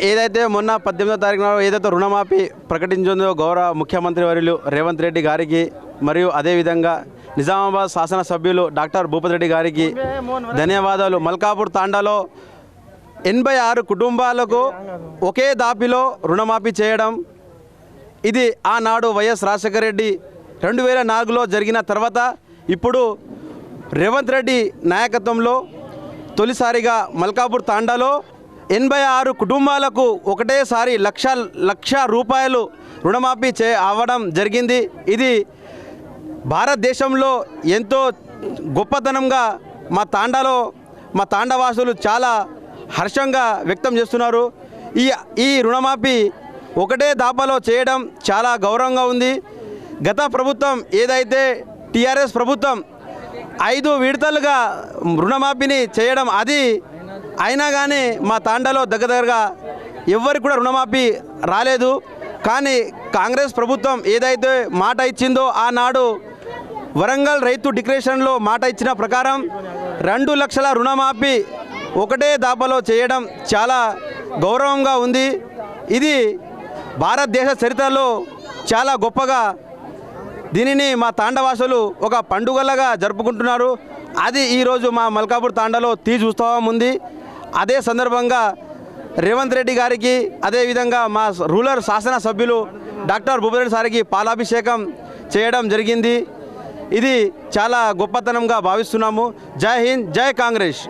ఏదైతే మొన్న పద్దెనిమిదో తారీఖున ఏదైతే రుణమాఫీ ప్రకటించిందో గౌరవ ముఖ్యమంత్రి వర్యులు రేవంత్ రెడ్డి గారికి మరియు అదేవిధంగా నిజామాబాద్ శాసనసభ్యులు డాక్టర్ భూపతి రెడ్డి గారికి ధన్యవాదాలు. మల్కాపూర్ తాండాలో ఎనభై ఆరు కుటుంబాలకు ఒకే దాపిలో రుణమాఫీ చేయడం ఇది ఆనాడు వైఎస్ రాజశేఖర రెడ్డి రెండు వేల నాలుగులో జరిగిన తర్వాత ఇప్పుడు రేవంత్ రెడ్డి నాయకత్వంలో తొలిసారిగా మల్కాపూర్ తాండాలో ఎనభై ఆరు కుటుంబాలకు ఒకటేసారి లక్ష లక్ష రూపాయలు రుణమాఫీ చే అవ్వడం జరిగింది. ఇది భారతదేశంలో ఎంతో గొప్పతనంగా మా తాండాలో మా తాండవాసులు చాలా హర్షంగా వ్యక్తం చేస్తున్నారు. ఈ ఈ రుణమాఫీ ఒకటే దాపాలో చేయడం చాలా గౌరవంగా ఉంది. గత ప్రభుత్వం ఏదైతే టీఆర్ఎస్ ప్రభుత్వం ఐదు విడతలుగా రుణమాఫీని చేయడం అది అయినా కానీ మా తాండాలో దగ్గర దగ్గరగా ఎవరికి కూడా రుణమాఫీ రాలేదు. కానీ కాంగ్రెస్ ప్రభుత్వం ఏదైతే మాట ఇచ్చిందో ఆనాడు వరంగల్ రైతు డిక్లరేషన్లో మాట ఇచ్చిన ప్రకారం రెండు లక్షల రుణమాఫీ ఒకటే దాపలో చేయడం చాలా గౌరవంగా ఉంది. ఇది భారతదేశ చరిత్రలో చాలా గొప్పగా దీనిని మా తాండవాసులు ఒక పండుగలాగా జరుపుకుంటున్నారు. అది ఈరోజు మా మల్కాపూర్ తాండలో తీజు ఉత్సవం ఉంది. అదే సందర్భంగా రేవంత్ రెడ్డి గారికి అదేవిధంగా మా రూరల్ శాసనసభ్యులు డాక్టర్ భూపతి సారికి పాలాభిషేకం చేయడం జరిగింది. ఇది చాలా గొప్పతనంగా భావిస్తున్నాము. జై హింద్ జై కాంగ్రెస్.